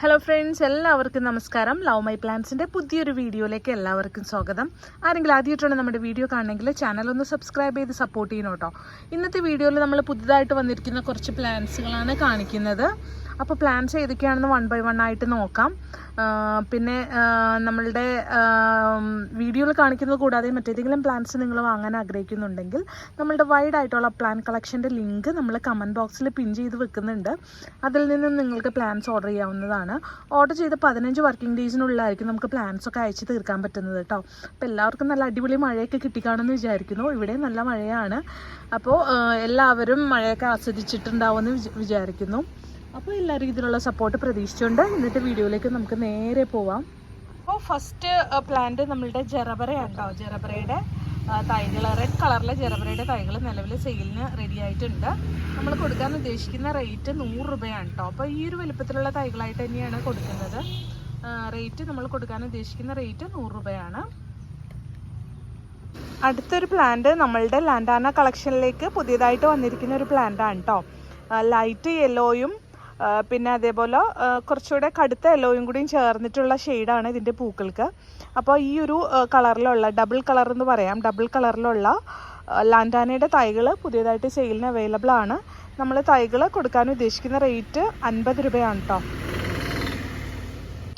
Hello friends എല്ലാവർക്കും നമസ്കാരം. Love my പ്ലാൻസിന്റെ പുതിയൊരു വീഡിയോയിലേക്ക് എല്ലാവർക്കും സ്വാഗതം. ആരെങ്കിലും ആദ്യമായിട്ടാണ് നമ്മുടെ വീഡിയോ കാണണമെങ്കിൽ ചാനൽ ഒന്ന് സബ്സ്ക്രൈബ് ചെയ്ത് സപ്പോർട്ട് ചെയ്യണം കേട്ടോ. ഇന്നത്തെ വീഡിയോയിൽ നമ്മൾ പുതുതായിട്ട് വന്നിരിക്കുന്ന കുറച്ച് പ്ലാൻസുകളാണ് കാണിക്കുന്നത്. അപ്പോൾ പ്ലാൻസ് ഏതൊക്കെയാണെന്ന് വൺ ബൈ വൺ ആയിട്ട് നോക്കാം. പിന്നെ നമ്മളുടെ വീഡിയോയിൽ കാണിക്കുന്നത് കൂടാതെ മറ്റേതെങ്കിലും പ്ലാൻസ് നിങ്ങൾ വാങ്ങാൻ ആഗ്രഹിക്കുന്നുണ്ടെങ്കിൽ നമ്മളുടെ വൈഡ് ആയിട്ടുള്ള പ്ലാൻ കളക്ഷന്റെ ലിങ്ക് നമ്മൾ കമന്റ് ബോക്സിൽ പിൻ ചെയ്ത് വെക്കുന്നുണ്ട്. അതിൽ നിന്നും നിങ്ങൾക്ക് പ്ലാൻസ് ഓർഡർ ചെയ്യാവുന്നതാണ്. ഓർഡർ ചെയ്ത് പതിനഞ്ച് വർക്കിംഗ് ഡേയ്സിനുള്ളിലായിരിക്കും നമുക്ക് പ്ലാൻസ് ഒക്കെ അയച്ച് തീർക്കാൻ പറ്റുന്നത് കേട്ടോ അപ്പോൾ എല്ലാവർക്കും നല്ല അടിപൊളി മഴയൊക്കെ കിട്ടിക്കാണെന്ന് വിചാരിക്കുന്നു. ഇവിടെ നല്ല മഴയാണ്. അപ്പോൾ എല്ലാവരും മഴയൊക്കെ ആസ്വദിച്ചിട്ടുണ്ടാവുമെന്ന് വിചാരിക്കുന്നു. അപ്പോൾ എല്ലാവരും ഇതിനുള്ള സപ്പോർട്ട് പ്രതീക്ഷിച്ചുകൊണ്ട് ഇന്നത്തെ വീഡിയോയിലേക്ക് നമുക്ക് നേരെ പോവാം. അപ്പോൾ ഫസ്റ്റ് പ്ലാന്റ് നമ്മളുടെ ജെറബറയാണ് കേട്ടോ ജെറബറയുടെ തൈകൾ റെഡ് കളറിലെ ജെറബറയുടെ തൈകൾ നിലവിൽ സെയിലിന് റെഡി ആയിട്ടുണ്ട്. നമ്മൾ കൊടുക്കാൻ ഉദ്ദേശിക്കുന്ന റേറ്റ് നൂറ് രൂപയാണ് കേട്ടോ അപ്പോൾ ഈ ഒരു വലുപ്പത്തിലുള്ള തൈകളായിട്ട് തന്നെയാണ് കൊടുക്കുന്നത്. റേറ്റ് നമ്മൾ കൊടുക്കാൻ ഉദ്ദേശിക്കുന്ന റേറ്റ് നൂറ് രൂപയാണ്. അടുത്തൊരു പ്ലാന്റ് നമ്മളുടെ ലാൻഡാന കളക്ഷനിലേക്ക് പുതിയതായിട്ട് വന്നിരിക്കുന്ന ഒരു പ്ലാന്റാണ് കേട്ടോ ലൈറ്റ് യെല്ലോയും പിന്നെ അതേപോലെ കുറച്ചുകൂടെ കടുത്ത യെല്ലോയും കൂടിയും ചേർന്നിട്ടുള്ള ഷെയ്ഡാണ് ഇതിന്റെ പൂക്കൾക്ക്. അപ്പോൾ ഈ ഒരു കളറിലുള്ള ഡബിൾ കളർ എന്ന് പറയാം ഡബിൾ കളറിലുള്ള ലാൻഡാനയുടെ തൈകൾ പുതിയതായിട്ട് സെയിലിന് അവൈലബിൾ ആണ്. നമ്മൾ തൈകൾ കൊടുക്കാൻ ഉദ്ദേശിക്കുന്ന റേറ്റ് അൻപത് രൂപയാണ് കേട്ടോ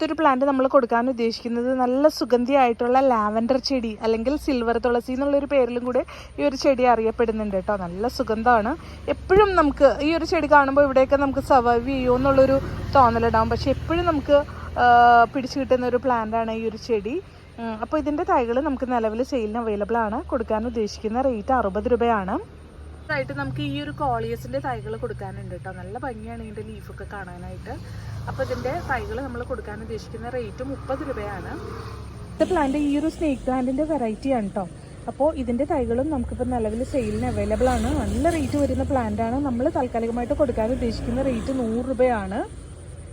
അടുത്തൊരു പ്ലാന്റ് നമ്മൾ കൊടുക്കാൻ ഉദ്ദേശിക്കുന്നത് നല്ല സുഗന്ധിയായിട്ടുള്ള ലാവൻഡർ ചെടി അല്ലെങ്കിൽ സിൽവർ തുളസി എന്നുള്ളൊരു പേരിലും കൂടെ ഈ ഒരു ചെടി അറിയപ്പെടുന്നുണ്ട് കേട്ടോ. നല്ല സുഗന്ധമാണ്. എപ്പോഴും നമുക്ക് ഈ ഒരു ചെടി കാണുമ്പോൾ ഇവിടെയൊക്കെ നമുക്ക് സർവൈവ് ചെയ്യുമോ എന്നുള്ളൊരു തോന്നലുണ്ടാവും. പക്ഷെ എപ്പോഴും നമുക്ക് പിടിച്ചു കിട്ടുന്ന ഒരു പ്ലാന്റാണ് ഈ ഒരു ചെടി. അപ്പോൾ ഇതിന്റെ തൈകൾ നമുക്ക് നിലവിൽ സെയിലിന് അവൈലബിൾ ആണ്. കൊടുക്കാൻ ഉദ്ദേശിക്കുന്ന റേറ്റ് അറുപത് രൂപയാണ്. ആയിട്ട് നമുക്ക് ഈ ഒരു കോളിയസിന്റെ തൈകൾ കൊടുക്കാനുണ്ട് കേട്ടോ നല്ല ഭംഗിയാണ് ഇതിന്റെ ലീഫൊക്കെ കാണാനായിട്ട്. അപ്പോൾ ഇതിന്റെ തൈകൾ നമ്മൾ കൊടുക്കാൻ ഉദ്ദേശിക്കുന്ന റേറ്റ് മുപ്പത് രൂപയാണ്. ഇത് പ്ലാന്റ് ഈ ഒരു സ്നേക്ക് പ്ലാന്റിന്റെ വെറൈറ്റി ആണ് കേട്ടോ അപ്പോൾ ഇതിന്റെ തൈകളും നമുക്കിപ്പോൾ നിലവിൽ സെയിലിന് അവൈലബിൾ ആണ്. നല്ല റേറ്റ് വരുന്ന പ്ലാന്റ് ആണ്. നമ്മൾ താൽക്കാലികമായിട്ട് കൊടുക്കാൻ ഉദ്ദേശിക്കുന്ന റേറ്റ് നൂറ് രൂപയാണ്.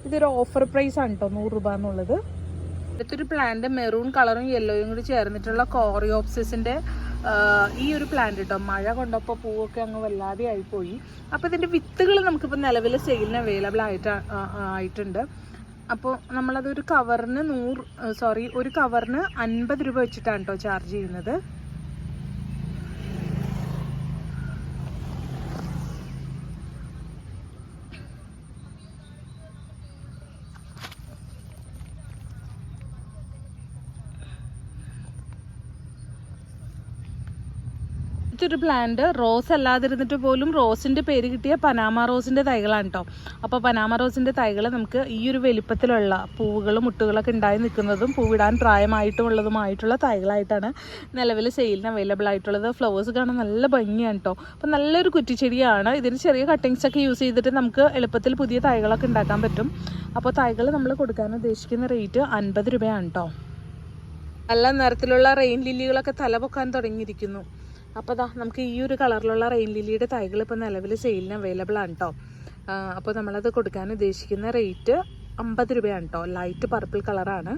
ഇതൊരു ഓഫർ പ്രൈസ് ആണ് കേട്ടോ നൂറ് രൂപ എന്നുള്ളത്. അടുത്തൊരു പ്ലാന്റ് മെറൂൺ കളറും യെല്ലോയും കൂടി ചേർന്നിട്ടുള്ള കോറിയോപ്സിസിന്റെ ഈ ഒരു പ്ലാന്റ് കേട്ടോ മഴ കൊണ്ടപ്പോൾ പൂവൊക്കെ അങ്ങ് വല്ലാതെ ആയിപ്പോയി. അപ്പോൾ ഇതിന്റെ വിത്തുകൾ നമുക്കിപ്പോൾ നിലവിൽ സെയിലിന് അവൈലബിൾ ആയിട്ട് ആയിട്ടുണ്ട്. അപ്പോൾ നമ്മളതൊരു കവറിന് നൂറ് സോറി ഒരു കവറിന് അൻപത് രൂപ വെച്ചിട്ടാണ് കേട്ടോ ചാർജ് ചെയ്യുന്നത്. ഇതൊരു പ്ലാന്റ് റോസ് അല്ലാതിരുന്നിട്ട് പോലും റോസിന്റെ പേര് കിട്ടിയ പനാമ റോസിന്റെ തൈകളാണ് കേട്ടോ അപ്പോൾ പനാമ റോസിന്റെ തൈകൾ നമുക്ക് ഈ ഒരു വലിപ്പത്തിലുള്ള പൂവുകളും മുട്ടുകളൊക്കെ ഉണ്ടായി നിൽക്കുന്നതും പൂവിടാൻ പ്രായമായിട്ടുമുള്ളതുമായിട്ടുള്ള തൈകളായിട്ടാണ് നിലവിൽ സെയിലിന് അവൈലബിൾ ആയിട്ടുള്ളത്. ഫ്ലവേഴ്സ് കാണാൻ നല്ല ഭംഗിയാണ് കേട്ടോ അപ്പോൾ നല്ലൊരു കുറ്റിച്ചെടിയാണ്. ഇതിന് ചെറിയ കട്ടിങ്സ് ഒക്കെ യൂസ് ചെയ്തിട്ട് നമുക്ക് എളുപ്പത്തിൽ പുതിയ തൈകളൊക്കെ ഉണ്ടാക്കാൻ പറ്റും. അപ്പോൾ തൈകൾ നമ്മൾ കൊടുക്കാൻ ഉദ്ദേശിക്കുന്ന റേറ്റ് അൻപത് രൂപയാണ് കേട്ടോ നല്ല നിറത്തിലുള്ള റെയിൻ ലില്ലികളൊക്കെ തല പൊക്കാൻ തുടങ്ങിയിരിക്കുന്നു. അപ്പോൾ അതാ നമുക്ക് ഈ ഒരു കളറിലുള്ള റെയിൻ ലില്ലിയുടെ തൈകൾ ഇപ്പോൾ നിലവിൽ സെയിലിന് അവൈലബിൾ ആണ് കേട്ടോ അപ്പോൾ നമ്മളത് കൊടുക്കാൻ ഉദ്ദേശിക്കുന്ന റേറ്റ് അമ്പത് രൂപയാണ് കേട്ടോ ലൈറ്റ് പർപ്പിൾ കളറാണ്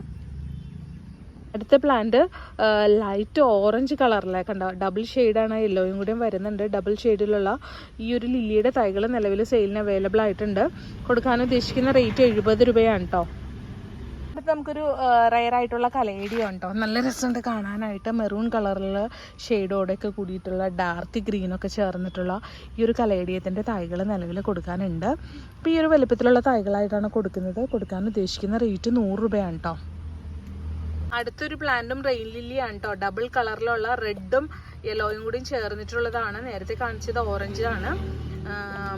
അടുത്ത പ്ലാന്റ് ലൈറ്റ് ഓറഞ്ച് കളറിലെ കണ്ടോ? ഡബിൾ ഷെയ്ഡാണ് യെല്ലോയും കൂടിയും വരുന്നുണ്ട്. ഡബിൾ ഷെയ്ഡിലുള്ള ഈ ഒരു ലില്ലിയുടെ തൈകൾ നിലവിൽ സെയിലിന് അവൈലബിൾ ആയിട്ടുണ്ട്. കൊടുക്കാൻ ഉദ്ദേശിക്കുന്ന റേറ്റ് എഴുപത് രൂപയാണ് കേട്ടോ അടുത്ത് നമുക്കൊരു റയർ ആയിട്ടുള്ള കലേഡിയ ഉണ്ടോ? നല്ല രസമുണ്ട് കാണാനായിട്ട്. മെറൂൺ കളറിൽ ഷെയ്ഡോടെയൊക്കെ കൂടിയിട്ടുള്ള ഡാർക്ക് ഗ്രീനൊക്കെ ചേർന്നിട്ടുള്ള ഈ ഒരു കലേഡിയത്തിന്റെ തൈകൾ നിലവിൽ കൊടുക്കാനുണ്ട്. അപ്പോൾ ഈ ഒരു വലിപ്പത്തിലുള്ള തൈകളായിട്ടാണ് കൊടുക്കുന്നത്. കൊടുക്കാൻ ഉദ്ദേശിക്കുന്ന റേറ്റ് നൂറ് രൂപയാണ് കേട്ടോ അടുത്തൊരു പ്ലാന്റും റെയിൻ ലില്ലിയാണ് കേട്ടോ ഡബിൾ കളറിലുള്ള റെഡും യെല്ലോയും കൂടിയും ചേർന്നിട്ടുള്ളതാണ്. നേരത്തെ കാണിച്ചത് ഓറഞ്ചാണ്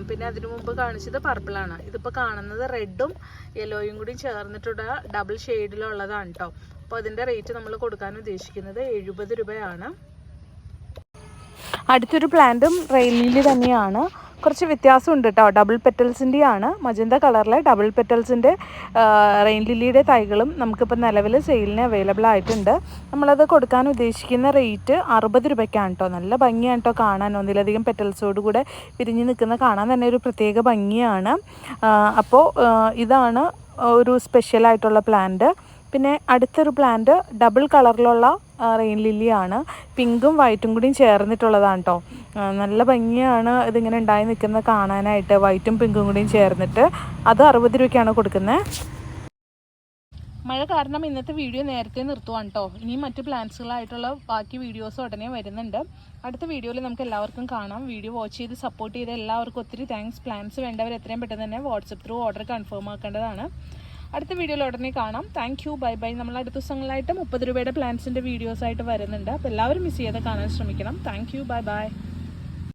പിന്നെ അതിനു മുമ്പ് കാണിച്ചത് പർപ്പിൾ ആണ്. ഇതിപ്പോൾ കാണുന്നത് റെഡും യെല്ലോയും കൂടി ചേർന്നിട്ടുള്ള ഡബിൾ ഷെയ്ഡിലുള്ളതാണ് കേട്ടോ അപ്പോൾ അതിന്റെ റേറ്റ് നമ്മൾ കൊടുക്കാൻ ഉദ്ദേശിക്കുന്നത് എഴുപത് രൂപയാണ്. അടുത്തൊരു പ്ലാന്റും റെയിൻ ലില്ലി തന്നെയാണ്. കുറച്ച് വ്യത്യാസമുണ്ട് കേട്ടോ ഡബിൾ പെറ്റൽസിന്റെ ആണ് മജന്ത കളറിലെ ഡബിൾ പെറ്റൽസിന്റെ റെയിൻ ലില്ലിയുടെ തൈകളും നമുക്കിപ്പോൾ നിലവിൽ സെയിലിന് അവൈലബിൾ ആയിട്ടുണ്ട്. നമ്മളത് കൊടുക്കാൻ ഉദ്ദേശിക്കുന്ന റേറ്റ് അറുപത് രൂപയ്ക്കാണ് കേട്ടോ നല്ല ഭംഗിയാണ് കേട്ടോ കാണാൻ. ഒന്നിലധികം പെറ്റൽസോട് കൂടെ വിരിഞ്ഞ് നിൽക്കുന്ന കാണാൻ തന്നെ ഒരു പ്രത്യേക ഭംഗിയാണ്. അപ്പോൾ ഇതാണ് ഒരു സ്പെഷ്യലായിട്ടുള്ള പ്ലാന്റ് പിന്നെ അടുത്തൊരു പ്ലാന്റ് ഡബിൾ കളറിലുള്ള റെയിൻ ലില്ലിയാണ് പിങ്കും വൈറ്റും കൂടിയും ചേർന്നിട്ടുള്ളതാണ് കേട്ടോ നല്ല ഭംഗിയാണ് ഇതിങ്ങനെ ഉണ്ടായി നിൽക്കുന്നത് കാണാനായിട്ട്. വൈറ്റും പിങ്കും കൂടിയും ചേർന്നിട്ട്. അത് അറുപത് രൂപയ്ക്കാണ് കൊടുക്കുന്നത്. മഴ കാരണം ഇന്നത്തെ വീഡിയോ നേരത്തെ നിർത്തുവാണ് കേട്ടോ ഇനിയും മറ്റ് പ്ലാൻസുകളായിട്ടുള്ള ബാക്കി വീഡിയോസ് ഉടനെ വരുന്നുണ്ട്. അടുത്ത വീഡിയോയിൽ നമുക്ക് എല്ലാവർക്കും കാണാം. വീഡിയോ വാച്ച് ചെയ്ത് സപ്പോർട്ട് ചെയ്ത എല്ലാവർക്കും ഒത്തിരി താങ്ക്സ് പ്ലാൻസ് വേണ്ടവർ എത്രയും പെട്ടെന്ന് തന്നെ വാട്സപ്പ് ത്രൂ ഓർഡർ കൺഫേം ആക്കേണ്ടതാണ്. അടുത്ത വീഡിയോയിൽ ഉടനെ കാണാം. താങ്ക് യു ബൈ ബൈ നമ്മൾ അടുത്ത ദിവസങ്ങളായിട്ട് മുപ്പത് രൂപയുടെ പ്ലാൻസിന്റെ വീഡിയോസ് ആയിട്ട് വരുന്നുണ്ട്. അപ്പോൾ എല്ലാവരും മിസ് ചെയ്യാതെ കാണാൻ ശ്രമിക്കണം. Thank you bye bye